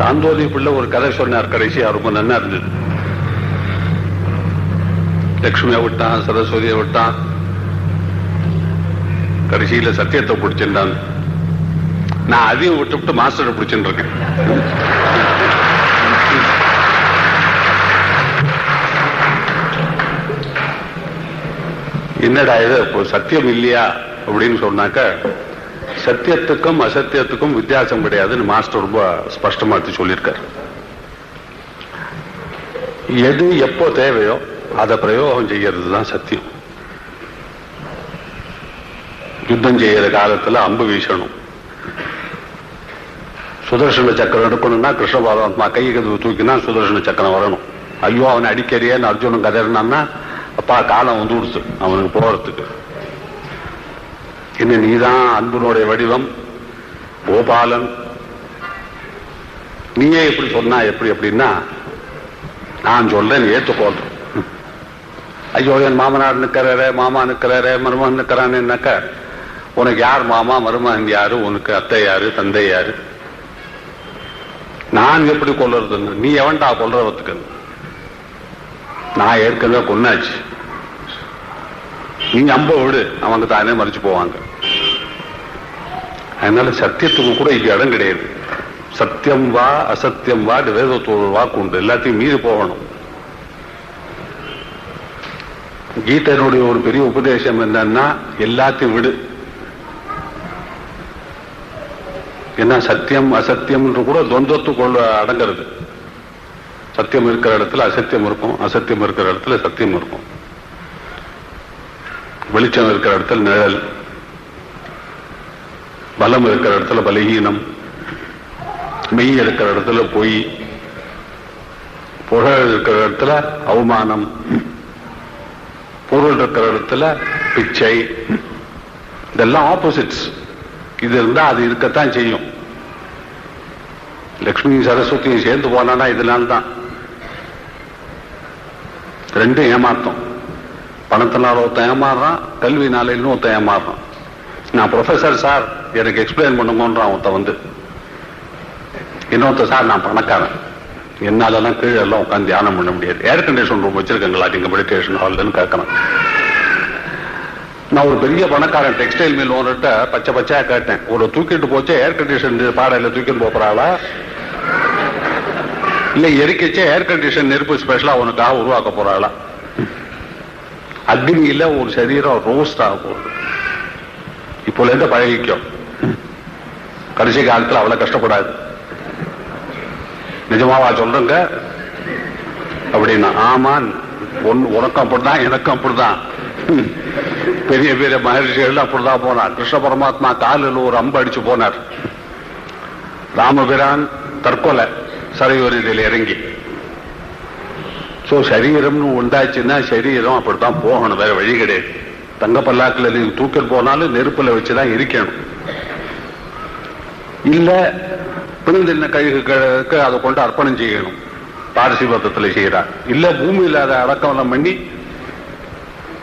தாந்தோலி பிள்ளை ஒரு கதை சொன்னார் கடைசியா ரொம்ப நல்லா இருந்தது. லட்சுமியை விட்டான் சரஸ்வதியை விட்டான். கடைசியில சத்தியத்தை பிடிச்சிருந்தான். நான் அதையும் விட்டு விட்டு மாஸ்டரை பிடிச்சிருக்கேன் இருக்கேன் என்னடா இது இப்போ சத்தியம் இல்லையா அப்படின்னு சொன்னாக்க சத்தியத்துக்கும் அசத்தியத்துக்கும் வித்தியாசம் கிடையாதுன்னு மாஸ்டர் ரொம்ப ஸ்பஷ்டமா எடுத்து சொல்லியிருக்காரு. எது எப்போ தேவையோ அதை பிரயோகம் செய்யறது தான் சத்தியம். யுத்தம் செய்யற காலத்துல அம்பு வீசணும். சுதர்சன சக்கரம் எடுக்கணும்னா கிருஷ்ண பரமாத்மா கை தூக்கினா சுதர்சன சக்கரம் வரணும். ஐயோ அவனை அடிக்கறியேன்னு அர்ஜுனன் கதறினான்னா அப்பா காலம் வந்து கொடுத்து அவனுக்கு போறதுக்கு. இன்னும் நீதான் அன்புனுடைய வடிவம் கோபாலன். நீயே எப்படி சொன்னா எப்படி அப்படின்னா நான் சொல்றேன் நீ ஐயோ என் மாமனார் நிக்கிறாரே மாமா நிக்கிறாரே மருமகன் நிக்கிறானேன்னாக்க உனக்கு யார் மாமா மருமகன் யாரு? உனக்கு அத்தை யாரு தந்தை யாரு? நான் எப்படி கொல்றதுன்னு நீ எவன்டா கொல்றவத்துக்கு நான் ஏற்கனவே கொன்னாச்சு. நீ அம்ப விடு அவங்க தானே மறிச்சு போவாங்க. அதனால சத்தியத்துக்கு கூட இங்க இடம் கிடையாது. சத்தியம் வா அசத்தியம் வா வேதத்தோடு வாக்கு உண்டு எல்லாத்தையும் மீறி போகணும். கீதனுடைய ஒரு பெரிய உபதேசம் என்னன்னா எல்லாத்தையும் விடு. என்ன சத்தியம் அசத்தியம் கூட துவந்தத்துக்குள்ள அடங்கிறது. சத்தியம் இருக்கிற இடத்துல அசத்தியம் இருக்கும். அசத்தியம் இருக்கிற இடத்துல சத்தியம் இருக்கும். வெளிச்சம் இருக்கிற இடத்துல நிழல். பலம் இருக்கிற இடத்துல பலகீனம் மெய் இருக்கிற இடத்துல பொய் புகழ் இருக்கிற இடத்துல அவமானம் பொருள் இருக்கிற இடத்துல பிச்சை. இதெல்லாம் ஆப்போசிட்ஸ் இது இருந்தா அது இருக்கத்தான் செய்யும். லக்ஷ்மி சரஸ்வதியும் சேர்ந்து போனானா இதனால தான் ரெண்டும் ஏமாத்தம். பணத்தினால ஒருத்தன் ஏமாறுறான் கல்வினால இன்னொருத்தன் ஏமாறுறான் நான் ப்ரொஃபசர் சார் எனக்கு எக்ஸ்பிளைன் பண்ணுங்கன்றான் ஒருத்தன் வந்து. இன்னொருத்த சார் நான் பணக்காரன். என்னாலலாம் கீழே எல்லாம் உட்காந்து தியானம் பண்ண முடியாது. ஏர் கண்டிஷன் ரூம் வச்சிருக்கீங்களா? நீங்க மெடிடேஷன் ஹால்னு கேட்கணும். நான் ஒரு பெரிய பணக்காரன் டெக்ஸ்டைல் மில் ஓனர்கிட்ட பச்சை பச்சையா கேட்டேன். ஒரு தூக்கிட்டு போச்சு ஏர் கண்டிஷன் பாடையில தூக்கிட்டு போறாளா இல்ல எரிக்கச்சே ஏர் கண்டிஷன் நெருப்பு ஸ்பெஷலா உனக்காக உருவாக்க போறாளா? அக்னியில ஒரு சரீரம் ரோஸ்ட் ஆக போகுது. இப்போ இருந்து பழகிக்கும் கடைசி காலத்துல அவ்வளவு கஷ்டப்படாது. நிஜமாவா சொல்றங்க? அப்படின்னா ஆமான் ஒன் உனக்கும் அப்படிதான் எனக்கும் அப்படிதான் பெரிய பெரிய மகர்ஷிகள் அப்படிதான் போனார். கிருஷ்ண பரமாத்மா காலில் ஒரு அம்பு அடிச்சு போனார். ராமபிரான் தற்கொலை சரையோரில் இறங்கி. சோ சரீரம்னு உண்டாச்சுன்னா சரீரம் அப்படித்தான் போகணும் வேற வழி கிடையாது. தங்க பல்லாக்கில் நீங்க தூக்கில் போனாலும் நெருப்புல வச்சுதான் இருக்கணும். இல்ல பிறந்தின கழுகுக்கு அதை கொண்டு அர்ப்பணம் செய்யணும். பாரசிபத்தத்துல செய்யறான் இல்ல பூமியில அதை அடக்கம் பண்ணி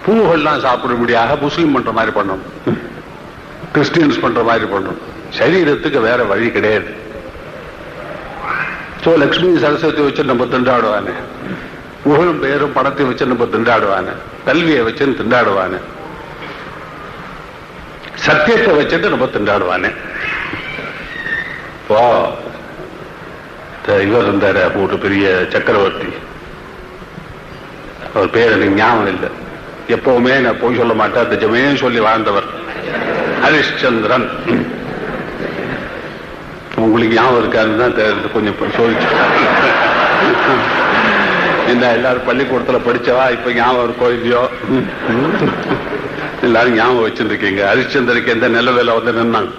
பூவெல்லாம் சாப்பிடும்படியாக முஸ்லீம் பண்ற மாதிரி பண்ணணும் கிறிஸ்டியன்ஸ் பண்ற மாதிரி பண்ணணும் சரீரத்துக்கு வேற வழி கிடையாது. சோ லக்ஷ்மி சரஸ்வதி வச்சு நம்ம திண்டாடுவானே. புகழும் பேரும் படத்தை வச்சு நம்ம திண்டாடுவானே. கல்வியை வச்சு திண்டாடுவானே. சத்தியத்தை வச்சுட்டு நம்ம திண்டாடுவானே. இப்போ இவர் இருந்தாரு ஒரு பெரிய சக்கரவர்த்தி. அவர் பேர் எனக்கு ஞாபகம் இல்லை. எப்பவுமே நான் போய் சொல்ல மாட்டேன் நிஜமே சொல்லி வாழ்ந்தவர். ஹரிஷ்சந்திரன். உங்களுக்கு ஞாபகம் இருக்காருன்னு தான் தெரியுது கொஞ்சம் சோதிச்சு. என்ன எல்லாரும் பள்ளிக்கூடத்துல படிச்சவா? இப்ப ஞாபகம் இருக்கோ இல்லையோ? எல்லாரும் ஞாபகம் வச்சிருக்கீங்க ஹரிச்சந்திரக்கு எந்த நிலவில வந்து நின்னாங்க?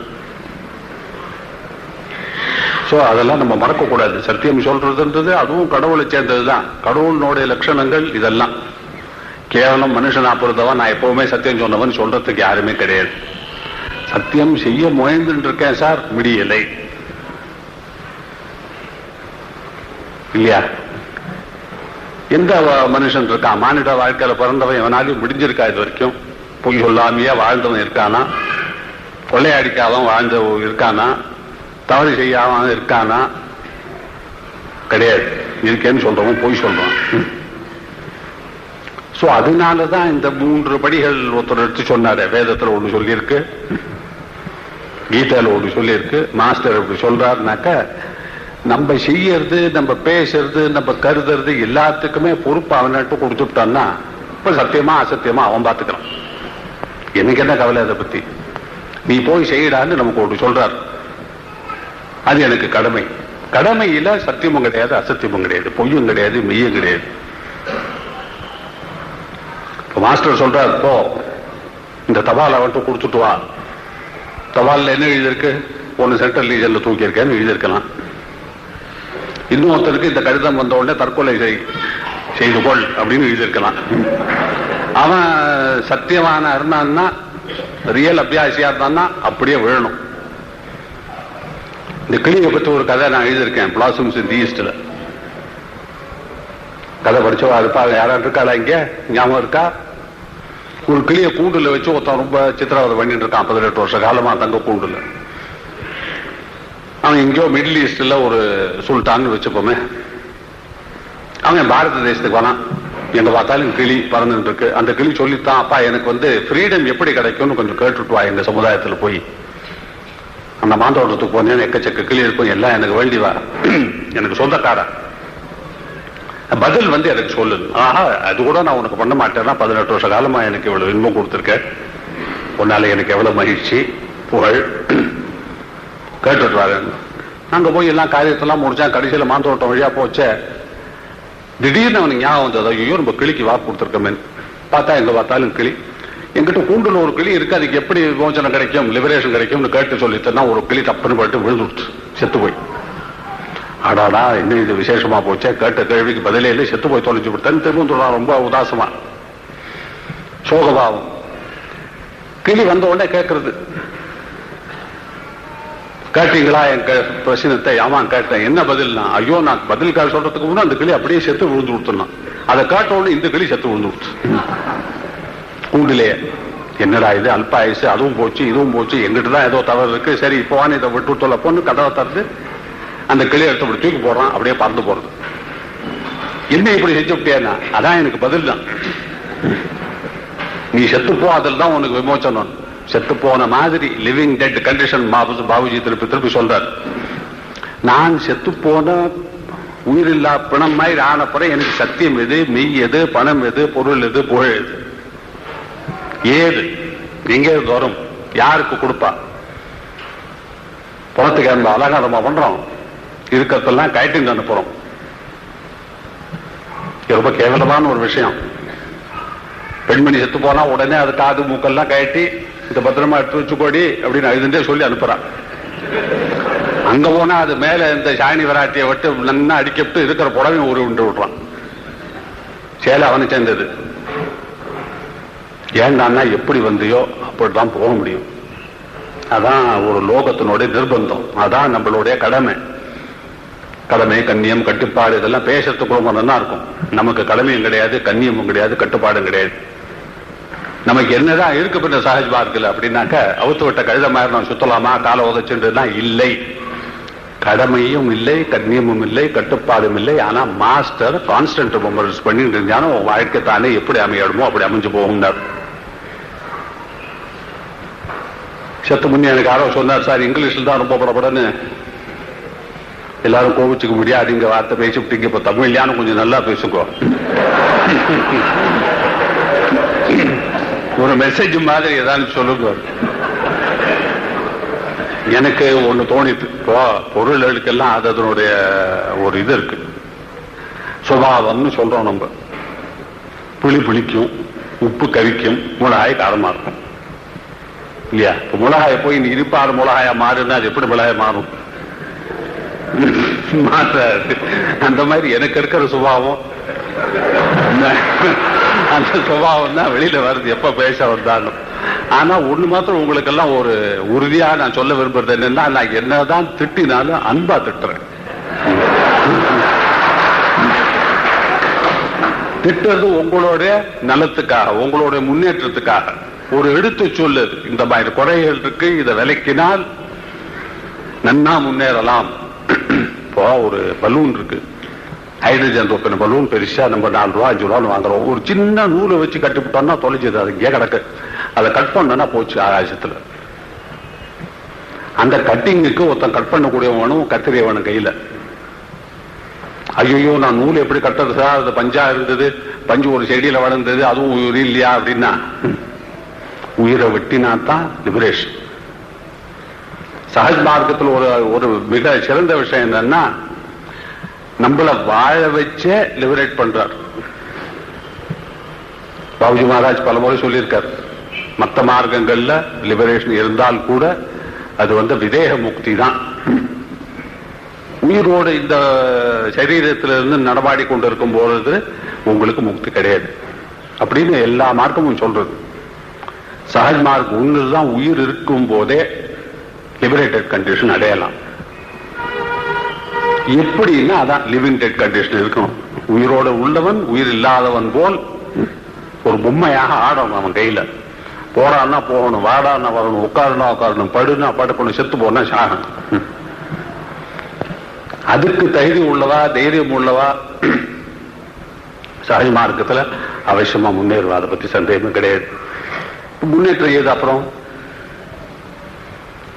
சோ அதெல்லாம் நம்ம மறக்கக்கூடாது. சத்தியம் சொல்றதுன்றது அதுவும் கடவுளை சேர்ந்ததுதான். கடவுளினுடைய லட்சணங்கள் இதெல்லாம். கேவலம் மனுஷனா பொறுத்தவன் நான் எப்பவுமே சத்தியம் சொன்னவன் சொல்றதுக்கு யாருமே கிடையாது. சத்தியம் செய்ய முயன்றுட்டு இருக்கேன் சார் முடியலை. இல்லையா? எந்த மனுஷன் இருக்கான் மானிட வாழ்க்கையில பிறந்தவன் எவனாலையும் முடிஞ்சிருக்கா இது வரைக்கும் பொய் சொல்லாமையே வாழ்ந்தவன் இருக்கானா? கொள்ளையடிக்காதவன் வாழ்ந்த இருக்கானா? தவறு செய்யாம இருக்கானா? கிடையாது. இருக்கேன்னு சொல்றவன் போய் சொல்றான் சோ அதனாலதான் இந்த மூன்று படிகள் ஒருத்தர் எடுத்து சொன்னாரு. வேதத்துல ஒண்ணு சொல்லியிருக்கு. கீதால ஒண்ணு சொல்லியிருக்கு. மாஸ்டர் இப்படி சொல்றாருனாக்க நம்ம செய்யறது நம்ம பேசுறது நம்ம கருதுறது எல்லாத்துக்குமே பொறுப்பு அவன்கிட்ட கொடுத்துட்டான்னா இப்ப சத்தியமா அசத்தியமா அவன் பாத்துக்கிறான். எனக்கு என்ன கவலை அதை பத்தி? நீ போய் செய்யடான்னு நமக்கு ஒன்று சொல்றாரு. அது எனக்கு கடமை. கடமையில சத்தியமும் கிடையாது அசத்தியமும் கிடையாது. பொய்யும் கிடையாது மெய்யும் கிடையாது. மாஸ்டர் சொல்றார் போ இந்த தபால் அவன்ட்டு கொடுத்துட்டு வா. தபால்ல என்ன எழுதியிருக்கு? ஒன்னு சென்ட்ரல் ரீஜன்ல தூக்கியிருக்கேன்னு எழுதியிருக்கலாம். இன்னொருத்தருக்கு இந்த கடிதம் வந்த உடனே தற்கொலை செய் செய்து கொள் அப்படின்னு எழுதியிருக்கலாம். அவன் சத்தியமான இருந்தான்னா ரியல் அபியாசியா இருந்தான்னா அப்படியே விழணும். இந்த கிளியை பத்தி ஒரு கதை நான் எழுதியிருக்கேன் பிளாசம்ஸ் இன் ஈஸ்ட்ல கதை படிச்சவா இருப்பாங்க யாராவது இருக்காளா இங்க? ஞாபகம் இருக்கா? ஒரு கிளிய கூண்டுல வச்சு ஒருத்தன் ரொம்ப சித்திரவதை பண்ணிட்டு இருக்கான் பதினெட்டு வருஷ காலமா தங்க கூண்டுல. அவன் எங்கேயோ மிடில் ஈஸ்ட்ல ஒரு சுல்தான் வச்சுப்போமே. அவன் பாரத தேசத்துக்கு வரான் எங்க பார்த்தாலும் கிளி பறந்துட்டு இருக்கு. அந்த கிளி சொல்லித்தான் அப்பா எனக்கு வந்து ஃப்ரீடம் எப்படி கிடைக்கும்னு கொஞ்சம் கேட்டுட்டு வா எங்க சமுதாயத்துல போய். அந்த மாந்தோட்டத்துக்கு போனேன் எக்கச்சக்க கிளி இருக்கும் எல்லாம் எனக்கு வேண்டி வா. எனக்கு சொந்தக்காரன் பதில் வந்து எனக்கு சொல்லு ஆஹா அது கூட நான் உனக்கு பண்ண மாட்டேன்னா பதினெட்டு வருஷ காலமா எனக்கு இவ்வளவு இன்பம் கொடுத்துருக்க. உன்னால எனக்கு எவ்வளவு மகிழ்ச்சி புகழ். கேட்டுட்டு வரேன் அங்க போய் எல்லாம் காரியத்தெல்லாம் முடிச்சா கடைசியில மாந்தோட்டம் வழியா போச்சே. திடீர்னு அவனுக்கு ஞாபகம் வந்தது ஐயோ நம்ம கிளிக்கு வாக்கு கொடுத்துருக்கமே. பார்த்தா எங்க பார்த்தாலும் கிளி. எங்கிட்ட கூண்டுல ஒரு கிளி இருக்கு. அதுக்கு எப்படி விமோச்சனம் கிடைக்கும் லிபரேஷன் கிடைக்கும்னு கேட்டு சொல்லித்தனா ஒரு கிளி தப்புன்னு போயிட்டு விழுந்துடுச்சு செத்து போய். அடாடா என்ன இது விசேஷமா போச்சே? கேட்ட கேள்விக்கு பதிலே இல்லை. செத்து போய் தொலைஞ்சு விட்டேன்னு திரும்ப ரொம்ப உதாசமா. சோகபாவம். கிளி வந்த உடனே கேட்கறது கேட்டீங்களா என் பிரச்சனத்தை ஆமா கேட்டேன். என்ன பதில்னா? ஐயோ நான் பதில் கா சொல்றதுக்கு முன்னாடி அந்த கிளி அப்படியே செத்து விழுந்து விட்டுனான் அதை கேட்ட உடனே இந்த கிளி செத்து விழுந்து கொடுத்து கூண்டிலே என்னடா இது அல்ப அதுவும் போச்சு இதுவும் போச்சு எங்கிட்ட தான் ஏதோ தவறு இருக்கு. சரி இப்போ இதை விட்டு சொல்ல பொண்ணு கதவை திறந்து அந்த கிளி எடுத்து இப்படி தூக்கி போடுறான் அப்படியே பறந்து போறது. என்ன இப்படி செஞ்சு விட்டியானா அதான் எனக்கு பதில் தான். நீ செத்து போ அதில் தான் உனக்கு விமோச்சனம் செத்து போன மாதிரி லிவிங் டெட் கண்டிஷன் பாபுஜி திருப்பி திருப்பி சொல்றார். நான் செத்து போன உயிரில்லா பிணம் மாதிரி ஆன எனக்கு சத்தியம் எது மெய் எது பணம் எது பொருள் எது புகழ் எது? ஏது எங்கே இருந்து வரும். யாருக்கு கொடுப்பா? புலத்துக்கு இருந்த அழகா நம்ம பண்றோம். இருக்கிறதெல்லாம் கைட்டிங் அனுப்புறோம். ரொம்ப கேவலமான ஒரு விஷயம். பெண்மணி செத்து போனா உடனே அது காது மூக்கெல்லாம் கயட்டி இந்த பத்திரமா எடுத்து வச்சுக்கோடி அப்படின்னு அழுதுண்டே சொல்லி அனுப்புறான் அங்க போனா அது மேல இந்த சாணி வராட்டியை விட்டு நல்லா அடிக்கப்பட்டு இருக்கிற புடவை ஒரு உண்டு விடுறான் சேலை அவனை சேர்ந்தது. ஏண்டான்னா எப்படி வந்தியோ அப்படிதான் போக முடியும். அதான் ஒரு லோகத்தினுடைய நிர்பந்தம். அதான் நம்மளுடைய கடமை. கடமை கண்ணியம் கட்டுப்பாடு இதெல்லாம் பேசுறதுக்கு தான் இருக்கும். நமக்கு கடமையும் கிடையாது கண்ணியமும் கிடையாது கட்டுப்பாடும் கிடையாது. நமக்கு என்னதான் இருக்கு பின்ன சகஜ் பார்க்கல அப்படின்னாக்க அவுத்து விட்ட கழுத மாதிரி நான் சுத்தலாமா காலை உதச்சுன்றதுனா இல்லை. கடமையும் இல்லை கண்ணியமும் இல்லை கட்டுப்பாடும் இல்லை. ஆனா மாஸ்டர் கான்ஸ்டன்ட் ரிமெம்பரன்ஸ் பண்ணிட்டு இருந்தாலும் உன் வாழ்க்கை தானே எப்படி அமையணுமோ அப்படி அமைஞ்சு போகும்னார். செத்து முன்னே எனக்கு யாரோ சொன்னார் சார் இங்கிலீஷில் தான் ரொம்ப படப்படன்னு எல்லாரும் கோவிச்சுக்க முடியாது இங்க வார்த்தை பேசிவிட்டீங்க இப்ப தமிழ்லையானு கொஞ்சம் நல்லா பேசுங்கோ. ஒரு மெசேஜ் மாதிரி ஏதாவது சொல்லுங்க. எனக்கு ஒண்ணு தோணிட்டு இப்போ பொருள்களுக்கெல்லாம் அது அதனுடைய ஒரு இது இருக்கு. சுபாவம்னு சொல்றோம் நம்ம. புளி புளிக்கும் உப்பு கவிக்கும் மிளகாய் காரமா இருக்கும். இல்லையா? இப்ப மிளகாய போய் நீ இருப்பாறு மிளகாயா மாறுன்னா அது எப்படி மிளகாய் மாறும்? மாற்றாது அந்த மாதிரி எனக்கு இருக்கிற சுபாவம். அந்த சுபாவம் தான் வெளியில வருது எப்ப பேச வந்தாலும். ஆனா ஒண்ணு மாத்திரம் உங்களுக்கு எல்லாம் ஒரு உறுதியா நான் சொல்ல விரும்புறது என்னன்னா நான் என்னதான் திட்டினாலும் அன்பா திட்டுறேன். திட்டுறது உங்களுடைய நலத்துக்காக உங்களுடைய முன்னேற்றத்துக்காக. ஒரு எடுத்து சொல்லுது இந்த மாதிரி குறைகள் இருக்கு இதை விலக்கினால் நன்னா முன்னேறலாம். இப்போ ஒரு பலூன் இருக்கு. ஹைட்ரஜன் ரொப்பின பலூன் பெருசா நம்ம நாலு ரூபா அஞ்சு ரூபான்னு வாங்குறோம். ஒரு சின்ன நூலை வச்சு கட்டுப்பட்டோம்னா தொலைச்சது அது இங்கே கிடக்கு. அதை கட் பண்ணோம்னா போச்சு ஆகாசத்துல. அந்த கட்டிங்குக்கு ஒருத்தன் கட் பண்ணக்கூடியவனும் கத்திரியவனும் கையில. ஐயோ நான் நூல் எப்படி கட்டுறது சார்? அது பஞ்சா இருந்தது பஞ்சு ஒரு செடியில வளர்ந்தது அதுவும் உயிர் இல்லையா அப்படின்னா? உயிரை வெட்டினா தான் லிபரேஷன் சகஜ் மார்க்கத்தில் ஒரு ஒரு மிக சிறந்த விஷயம் என்னன்னா நம்மள வாழ வச்சே லிபரேட் பண்றார். பாபுஜி மகாராஜ் பல முறை சொல்லியிருக்கார் மற்ற மார்க்கங்கள்ல லிபரேஷன் இருந்தால் கூட அது வந்து விதேக முக்தி தான். உயிரோடு இந்த சரீரத்திலிருந்து நடமாடி கொண்டிருக்கும் பொழுது உங்களுக்கு முக்தி கிடையாது. அப்படின்னு எல்லா மார்க்கமும் சொல்றது. சஹஜ் மார்க் தான் உயிர் இருக்கும் போதே லிபரேட்டட் கண்டிஷன் அடையலாம். எப்படின்னா அதான் லிவிங் டெட் கண்டிஷன் இருக்கணும் உயிரோட உள்ளவன் உயிர் இல்லாதவன் போல் ஒரு பொம்மையாக ஆடணும் அவன் கையில. போறான்னா போகணும் வாடான்னா வரணும் உட்காருனா உட்காரணும் படுனா படுக்கணும் செத்து போனா சாகணும். அதுக்கு தகுதி உள்ளவா தைரியம் உள்ளவா? சகஜ மார்க்கத்துல அவசியமா முன்னேறுவா அதை பத்தி சந்தேகமும் கிடையாது. முன்னேற்றம் ஏது அப்புறம்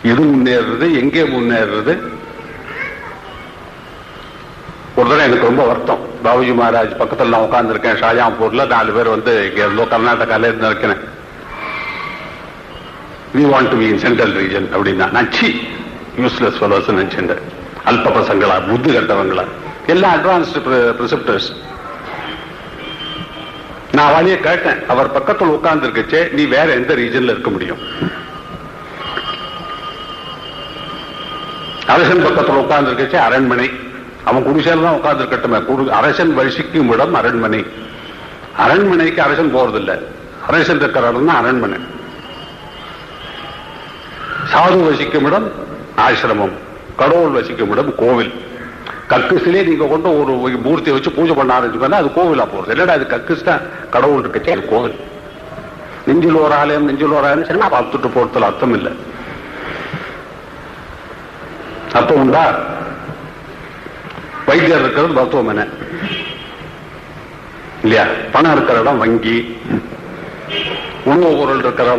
இது முன்னேறுறது எங்கே முன்னேறுறது? ஒரு தடவை எனக்கு ரொம்ப வருத்தம். பாபுஜி மகாராஜ் பக்கத்துல நான் உட்காந்துருக்கேன் ஷாஜாம்பூர்ல நாலு பேர் வந்து இங்க கர்நாடகால இருந்து இருக்கிறேன் we want to be in central region அப்படின்னா நச்சி யூஸ்லெஸ் ஃபெலோஸ் நினைச்சேன் அல்ப பசங்களா புத்து கட்டவங்களா. எல்லாம் அட்வான்ஸ்டு ப்ரிசெப்டர்ஸ் நான் வழிய கேட்டேன். அவர் பக்கத்தில் உட்கார்ந்து இருக்கச்சே நீ வேற எந்த ரீஜன்ல இருக்க முடியும்? அரசன் பக்கத்தில் உட்கார்ந்து இருக்கச்சே அரண்மனை. அவன் குடிசையில் தான் உட்கார்ந்து இருக்கட்டும் அரசன் வசிக்கும் இடம் அரண்மனை. அரண்மனைக்கு அரசன் போறதில்லை. அரசன் இருக்கிற இடம் தான் அரண்மனை. சாது வசிக்கும் இடம் ஆசிரமம். கடவுள் வசிக்கும் இடம் கோவில். கக்குசிலே நீங்க கொண்டு ஒரு மூர்த்தியை வச்சு பூஜை பண்ண ஆரம்பிச்சுக்கோன்னா அது கோவிலா போறது. இல்லடா அது கக்குஸ் தான் கடவுள் இருக்கச்சே அது கோவில். நெஞ்சில் ஒரு ஆலயம் நெஞ்சில் ஒரு ஆலயம். சரி நான் பார்த்துட்டு போறதுல அர்த்தம் இல்லை. அப்ப உண்டா? வைத்தியர் இருக்கிறது மருத்துவமனை. இல்லையா? பணம் இருக்கிற இடம் வங்கி. உணவு பொருள் இருக்கிற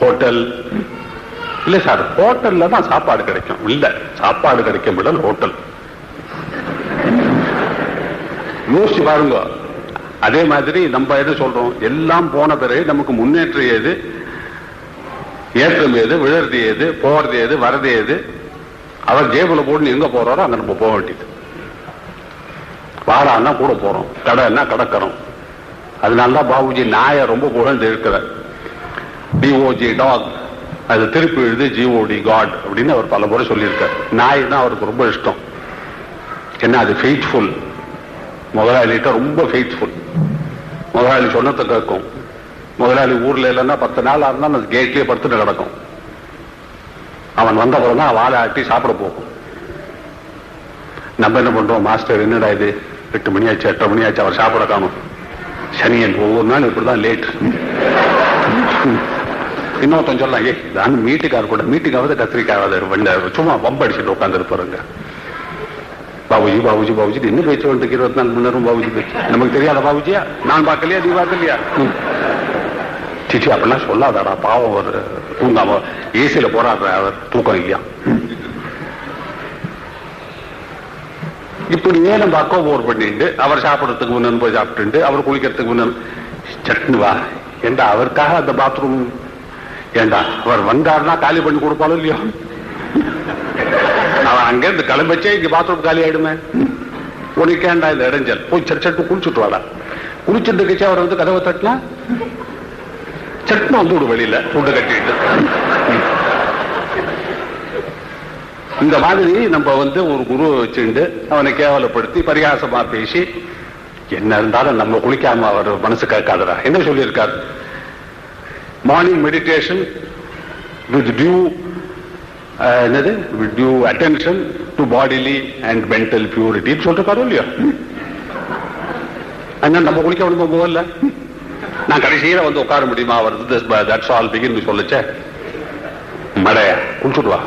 ஹோட்டல். இல்ல சார் ஹோட்டல்ல தான் சாப்பாடு கிடைக்கும். இல்ல சாப்பாடு கிடைக்கும் இடம் ஹோட்டல். யோசிச்சு பாருங்க. அதே மாதிரி நம்ம என்ன சொல்றோம்? எல்லாம் போன பிறகு நமக்கு முன்னேற்றம் ஏது ஏற்றம் ஏது விழறது ஏது போறது ஏது வரது ஏது அவர் ஜேபுல போட்டு எங்க போறாரோ அங்க நம்ம போக வேண்டியது. வாடான்னா கூட போறோம். கடைன்னா கடற்கரம் அதனால பாபுஜி நாயை ரொம்ப புகழ்ந்து இருக்கிறார். டிஓஜி டாக் அது திருப்பி எழுது ஜிஓடி காட் அப்படின்னு அவர் பல முறை சொல்லியிருக்கார். நாய் தான் அவருக்கு ரொம்ப இஷ்டம். என்ன அது ஃபெய்த்ஃபுல் முதலாளிகிட்ட ரொம்ப ஃபெய்த்ஃபுல் முதலாளி சொன்னதை கேட்கும். முதலாளி ஊர்ல இல்லைன்னா பத்து நாள் இருந்தால் அந்த கேட்லயே படுத்துட்டு கிடக்கும். அவன் வந்த அப்புறம் தான் வாழை ஆட்டி சாப்பிட போகும். நம்ம என்ன பண்றோம்? மாஸ்டர் என்னடா இது? எட்டு மணி ஆச்சு எட்டரை மணி ஆச்சு அவர் சாப்பிட காணும். சனியன் ஒவ்வொரு நாள் இப்படிதான் லேட் இன்னொருத்தன் சொல்லலாம் ஏ நான் மீட்டுக்கார கூட மீட்டுக்காவது கத்திரிக்காவது வண்ட சும்மா பம்படிச்சுட்டு உட்காந்து இருப்பாருங்க பாபுஜி பாபுஜி பாபுஜி என்ன பேச்சு வந்துருக்கு இருபத்தி நாலு மணி நேரம் பாபுஜி பேச்சு. நமக்கு தெரியாத பாபுஜியா? நான் பார்க்கலையா நீ பார்க்கலையா? சிச்சி அப்படிலாம் சொல்லாதாடா பாவம் அவர் தூங்காம ஏசியில போறாரு அவர் தூக்கம் இல்லையா ஏன் நம்ம அக்கோ போர் பண்ணிட்டு அவர் சாப்பிடறதுக்கு முன்னு போய் சாப்பிட்டு அவர் குளிக்கிறதுக்கு முன்னு சட்னு வா. ஏண்டா அவருக்காக அந்த பாத்ரூம் ஏண்டா அவர் வந்தாருன்னா காலி பண்ணி கொடுப்பாலும் இல்லையோ? அவன் அங்க இருந்து கிளம்பிச்சே இங்க பாத்ரூம் காலி ஆயிடுமே. உனக்கேண்டா இந்த இடைஞ்சல்? போய் சட் சட்டு குளிச்சுட்டு வாடா. குளிச்சுட்டு இருக்கச்சே அவர் வந்து கதவை தட்டலாம் சட்னு வந்து விடு வெளியில துண்டு கட்டிட்டு. இந்த மாதிரி நம்ம வந்து ஒரு குருவை வச்சுண்டு அவனை கேவலப்படுத்தி பரிகாசமா பேசி என்ன இருந்தாலும் நம்ம குளிக்காம அவர் மனசு கேட்காதரா என்ன சொல்லியிருக்காரு? Morning meditation with due Uh, என்னது? Due attention to bodily and mental பியூரிட்டின்னு சொல்லிருக்காரோ இல்லையா? அண்ணா நம்ம குளிக்க வேணும் போகல நான் கடைசியில வந்து உட்கார முடியுமா? அவர் தட்ஸ் ஆல் பிகின் சொல்லுச்சே. மடைய குளிச்சுட்டு வா.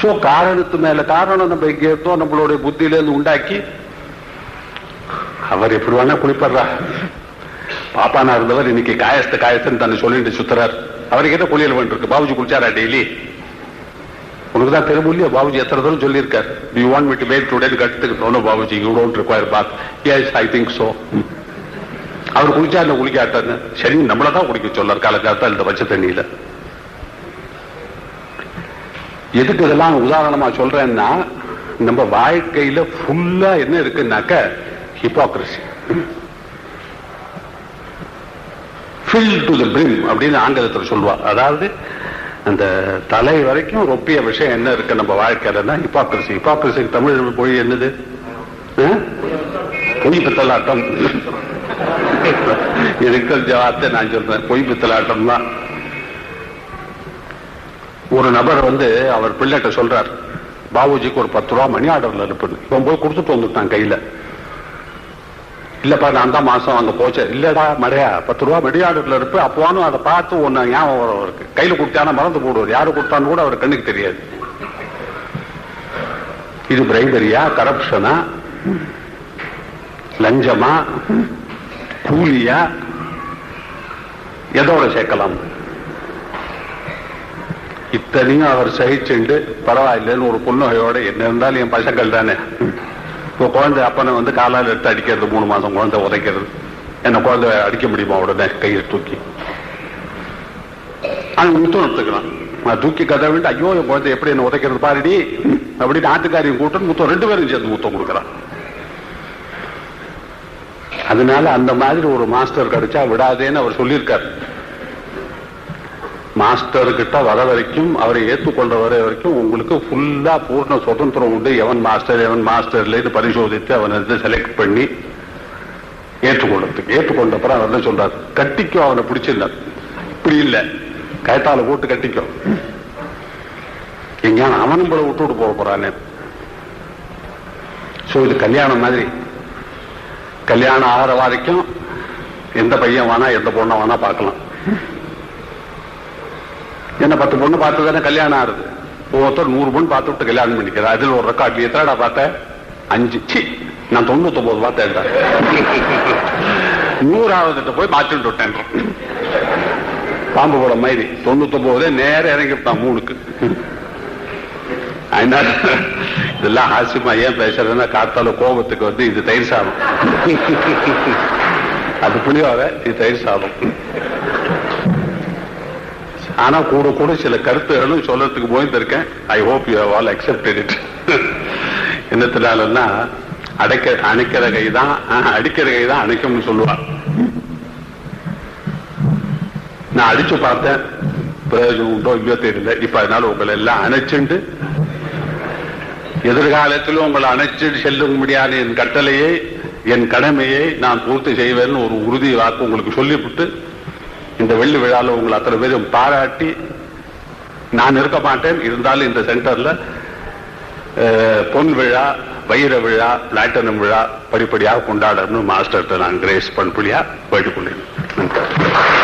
சோ காரணத்து மேல காரணம் நம்ம இங்க இருந்தோம் நம்மளுடைய புத்தியில இருந்து உண்டாக்கி அவர் எப்படி வேணா குளிப்படுறா பாப்பானா இருந்தவர் இன்னைக்கு காயஸ்த காயஸ்தன்னு தன்னை சொல்லிட்டு சுத்துறார். அவருக்கு என்ன குளியல் வேண்டியிருக்கு. பாபுஜி குளிச்சாரா டெய்லி? உனக்கு தான் தெரியும் இல்லையா பாபுஜி எத்தனை தூரம் சொல்லியிருக்கார். You want me to make today கட்டுக்கு தோணும் Bapuji you don't require bath yes I think so அவர் குளிச்சா என்ன குளிக்காட்டான்னு சரி நம்மள தான் குளிக்க சொல்லார். காலக்காலத்தா இந்த பச்சை தண்ணியில. எதுக்கு இதெல்லாம் உதாரணமா சொல்றேன்னா நம்ம வாழ்க்கையில ஃபுல்லா என்ன இருக்குன்னாக்க hypocrisy fill to the brim அப்படின்னு ஆங்கிலத்தில் சொல்லுவார். அதாவது அந்த தலை வரைக்கும் ரொப்பிய விஷயம் என்ன இருக்கு நம்ம வாழ்க்கையிலன்னா ஹிப்பாக்ரசி ஹிப்பாக்ரசிக்கு தமிழ் மொழி என்னது? ஆ? பொய் பித்தலாட்டம். எனக்கு தெரிஞ்ச வார்த்தை நான் சொல்றேன். பொய் பித்தலாட்டம் தான் ஒரு நபர் வந்து அவர் பிள்ளைகிட்ட சொல்றார் பாபுஜிக்கு ஒரு பத்து ரூபா மணி ஆர்டர்ல இருப்புன்னு இவன் போய் கொடுத்துட்டு வந்துட்டான் கையில. இல்லப்பா நான் தான் மாசம் அங்க போச்சேன் இல்லடா மடையா பத்து ரூபா மெடியாடுல இருப்பு அப்போனும் அதை பார்த்து ஒன்னு ஞாபகம் வரும் அவருக்கு. கையில கொடுத்தானா மறந்து போடுவார். யாரு கொடுத்தான்னு கூட அவர் கண்ணுக்கு தெரியாது. இது பிரைபரியா கரப்ஷனா லஞ்சமா? கூலியா? எதோட சேர்க்கலாம். இத்தனையும் அவர் சகிச்சுண்டு பரவாயில்லைன்னு ஒரு புன்னகையோட என்ன இருந்தாலும் என் பசங்கள் தானே இப்போ குழந்தை அப்பனை வந்து காலால் எடுத்து அடிக்கிறது மூணு மாசம் குழந்தை உதைக்கிறது. என்ன குழந்தை அடிக்க முடியுமா? உடனே கையை தூக்கி. அவன் முத்தம் எடுத்துக்கலாம் நான் தூக்கி கதை விட்டு ஐயோ என் குழந்தை எப்படி என்ன உதைக்கிறது பாருடி அப்படி நாட்டுக்காரியும் கூட்டம் முத்தம் ரெண்டு பேரும் சேர்ந்து முத்தம் கொடுக்குறான். அதனால அந்த மாதிரி ஒரு மாஸ்டர் கிடைச்சா விடாதேன்னு அவர் சொல்லியிருக்காரு. மாஸ்டர் கிட்ட வர வரைக்கும் அவரை ஏற்றுக்கொண்ட வர வரைக்கும் உங்களுக்கு ஃபுல்லா பூர்ண சுதந்திரம் உண்டு. எவன் மாஸ்டர் எவன் மாஸ்டர் இல்லைன்னு பரிசோதித்து அவனை செலக்ட் பண்ணி ஏற்றுக்கொள்றதுக்கு. ஏற்றுக்கொண்ட அப்புறம் அவர் என்ன சொல்றார்? கட்டிக்கோ அவனை பிடிச்சிருந்த இப்படி இல்ல. கயத்தால போட்டு கட்டிக்கும் எங்கேயான அவனும் போல விட்டு விட்டு போக போறானே. சோ இது கல்யாணம் மாதிரி. கல்யாணம் ஆகிற வரைக்கும் எந்த பையன் வேணா எந்த பொண்ணை வேணா பார்க்கலாம். என்ன பத்து பொண்ணு பார்த்து தானே கல்யாணம் ஆறுது ஒவ்வொருத்தர் நூறு பொண்ணு பார்த்து விட்டு கல்யாணம் பண்ணிக்கிறார். அதில் ஒரு ரெக்கார்ட் எத்தனைடா பார்த்தேன் அஞ்சு. சி நான் தொண்ணூத்தி ஒன்பது பார்த்தேன் நூறாவது போய் பார்த்துட்டு விட்டேன் பாம்பு போட மாதிரி தொண்ணூத்தி ஒன்பதுல நேரம் இறங்கிவிட்டான் மூணுக்கு. அதனால இதெல்லாம் ஆசியமா ஏன் பேசுறதுன்னா காத்தால கோபத்துக்கு வந்து இது தயிர் சாதம். அது புளியோர இது தயிர் சாதம். ஆனா கூட கூட சில கருத்துகளும் சொல்றதுக்கு போயிருந்திருக்கேன் I hope you all accepted it என்னத்தினாலன்னா அடைக்க அணைக்கிற கை தான் அடிக்கிற கை தான் அணைக்கும்னு சொல்லுவார். நான் அடிச்சு பார்த்தேன். பிரயோஜனம் உண்டோ இல்லையோ தெரியல. இப்ப அதனால உங்களை எல்லாம் அணைச்சுண்டு எதிர்காலத்திலும் உங்களை அணைச்சிட்டு செல்லும்படியான என் கட்டளையை என் கடமையை நான் பூர்த்தி செய்வேன்னு ஒரு உறுதி வாக்கு உங்களுக்கு சொல்லிவிட்டு இந்த வெள்ளி விழால உங்களை அத்தனை பேரும் பாராட்டி நான் இருக்க மாட்டேன். இருந்தாலும் இந்த சென்டர்ல பொன் விழா வைர விழா பிளாட்டினம் விழா படிப்படியாக கொண்டாடணும் மாஸ்டர்கிட்ட நான் கிரேஸ் பண்ணுபடியா வேண்டிக்கொண்டேன் நன்றி.